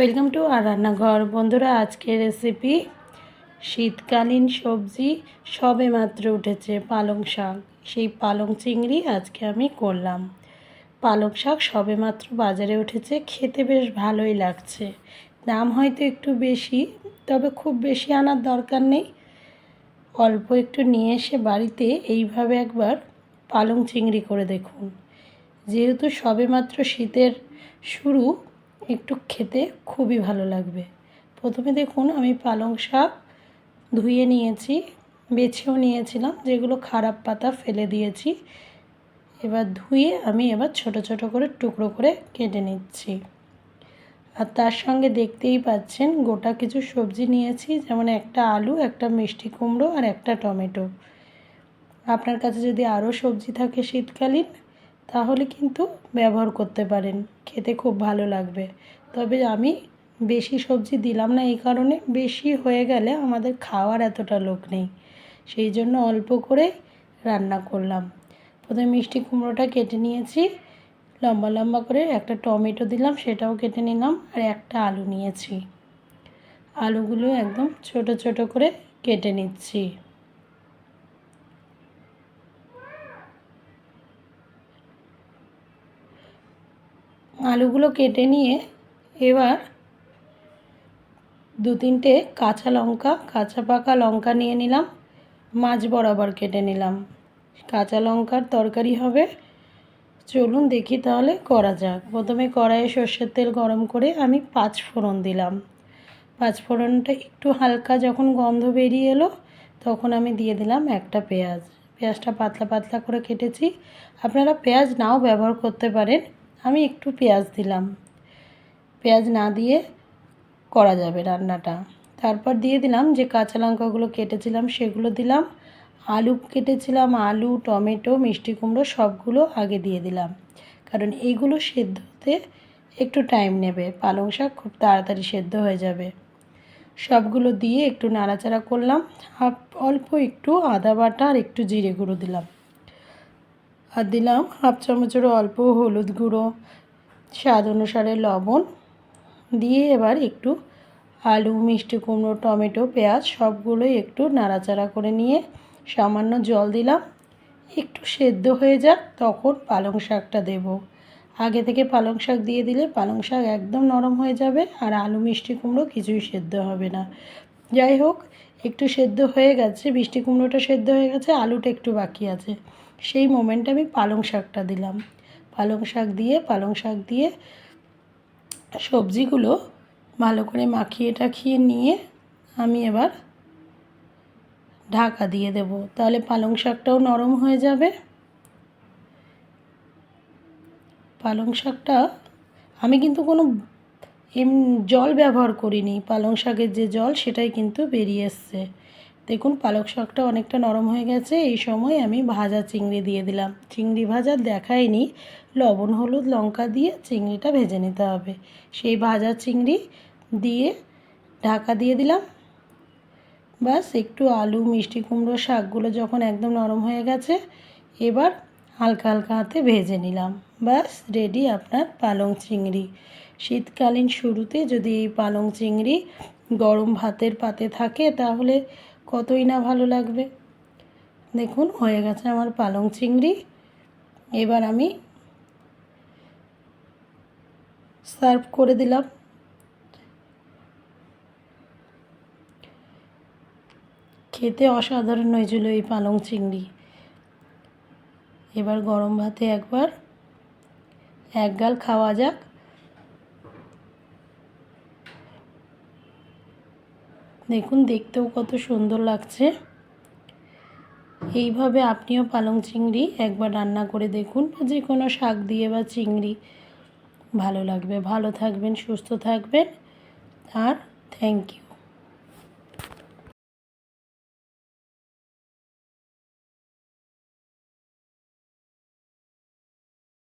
Welcome to আর রান্নাঘর। বন্ধুরা, আজকের রেসিপি শীতকালীন সবজি, সবে মাত্র উঠেছে পালং শাক। সেই পালং চিংড়ি আজকে আমি করলাম। পালং শাক সবে মাত্র বাজারে উঠেছে, খেতে বেশ ভালোই লাগছে। দাম হয়তো একটু বেশি, তবে খুব বেশি আনার দরকার নেই। অল্প একটু নিয়ে এসে বাড়িতে এইভাবে একবার পালং চিংড়ি করে দেখুন। যেহেতু সবেমাত্র শীতের শুরু একটু খেতে খুবই ভালো লাগবে। প্রথমে দেখুন আমি পালং শাক ধুয়ে নিয়েছি, বেছেও নিয়েছিলাম, যেগুলো খারাপ পাতা ফেলে দিয়েছি। এবার ধুয়ে আমি এবার ছোট ছোট করে টুকরো করে কেটে নিচ্ছি। আর তার সঙ্গে দেখতেই পাচ্ছেন গোটা কিছু সবজি নিয়েছি, যেমন একটা আলু, একটা মিষ্টি কুমড়ো আর একটা টমেটো। আপনার কাছে যদি আরও সবজি থাকে শীতকালীন তাহলে কিন্তু ব্যবহার করতে পারেন। খেতে খুব ভালো লাগবে। তবে আমি বেশি সবজি দিলাম না, এই কারণে বেশি হয়ে গেলে আমাদের খাওয়ার এতটা লোক নেই। সেই জন্য অল্প করে রান্না করলাম। প্রথমে মিষ্টি কুমড়োটা কেটে নিয়েছি। লম্বা লম্বা করে একটা টমেটো দিলাম, সেটাও কেটে নিলাম আর একটা আলু নিয়েছি। আলুগুলো একদম ছোট ছোট করে কেটে নিচ্ছি। আলুগুলো কেটে নিয়ে এবার দু তিনটে কাঁচা লঙ্কা, কাঁচা পাকা লঙ্কা নিয়ে নিলাম। মাছ বরাবর কেটে নিলাম। কাঁচা লঙ্কার তরকারি হবে। চলুন দেখি তাহলে করা যাক। প্রথমে কড়াইয়ে সর্ষের তেল গরম করে আমি পাঁচ ফোড়ন দিলাম। পাঁচ ফোড়নটা একটু হালকা যখন গন্ধ বেরিয়ে এলো, তখন আমি দিয়ে দিলাম একটা পেঁয়াজ। পেঁয়াজটা পাতলা পাতলা করে কেটেছি। আপনারা পেঁয়াজ নাও ব্যবহার করতে পারেন। আমি একটু পেঁয়াজ দিলাম। পেঁয়াজ না দিয়ে করা যাবে রান্নাটা। তারপর দিয়ে দিলাম যে কাঁচা লঙ্কাগুলো কেটেছিলাম সেগুলো দিলাম। আলু কেটেছিলাম, আলু, টমেটো, মিষ্টি কুমড়ো সবগুলো আগে দিয়ে দিলাম। কারণ এইগুলো সেদ্ধ হতে একটু টাইম নেবে। পালং শাক খুব তাড়াতাড়ি সেদ্ধ হয়ে যাবে। সবগুলো দিয়ে একটু নাড়াচাড়া করলাম। অল্প একটু আদা বাটা আর একটু জিরে গুঁড়ো দিলাম। আর দিলাম হাফ চামচেরও অল্প হলুদ গুঁড়ো, স্বাদ অনুসারে লবণ। দিয়ে এবার একটু আলু, মিষ্টি কুমড়ো, টমেটো, পেঁয়াজ সবগুলোই একটু নাড়াচাড়া করে নিয়ে সামান্য জল দিলাম। একটু সেদ্ধ হয়ে যাক, তখন পালং শাকটা দেব। আগে থেকে পালং শাক দিয়ে দিলে পালং শাক একদম নরম হয়ে যাবে আর আলু, মিষ্টি কুমড়ো কিছুই সেদ্ধ হবে না। যাই হোক, একটু সেদ্ধ হয়ে গেছে, মিষ্টি কুমড়োটা সেদ্ধ হয়ে গেছে, আলুটা একটু বাকি আছে। সেই মোমেন্টে আমি পালং শাকটা দিলাম। পালং শাক দিয়ে, পালং শাক দিয়ে সবজিগুলো ভালো করে মাখিয়ে টাখিয়ে নিয়ে আমি এবার ঢাকা দিয়ে দেব। তাহলে পালং শাকটাও নরম হয়ে যাবে। পালং শাকটা আমি কিন্তু কোনো এম জল ব্যবহার করিনি। পালং শাকের যে জল সেটাই কিন্তু বেরিয়ে এসছে। দেখুন, পালক শাকটা অনেকটা নরম হয়ে গেছে। এই সময় আমি ভাজা চিংড়ি দিয়ে দিলাম। চিংড়ি ভাজা দেখাইনি লবণ, হলুদ, লঙ্কা দিয়ে চিংড়িটা ভেজে নিতে হবে। সেই ভাজা চিংড়ি দিয়ে ঢাকা দিয়ে দিলাম। বাস একটু আলু, মিষ্টি কুমড়ো শাকগুলো যখন একদম নরম হয়ে গেছে, এবার হালকা হালকা হাতে ভেজে নিলাম। বাস রেডি আপনার পালং চিংড়ি। শীতকালীন শুরুতে যদি এই পালং চিংড়ি গরম ভাতের পাতে থাকে, তাহলে কতই না ভালো লাগবে। দেখুন, হয়ে গেছে আমার পালং চিংড়ি। এবার আমি সার্ভ করে দিলাম। খেতে অসাধারণ হয়েছিল এই পালং চিংড়ি। এবার গরম ভাতে একবার এক গাল খাওয়া যাক। দেখুন, দেখতেও কত সুন্দর লাগছে। এইভাবে আপনিও পালং চিংড়ি একবার রান্না করে দেখুন যে কোনো শাক দিয়ে বা চিংড়ি। ভালো লাগবে। ভালো থাকবেন, সুস্থ থাকবেন। আর থ্যাংক ইউ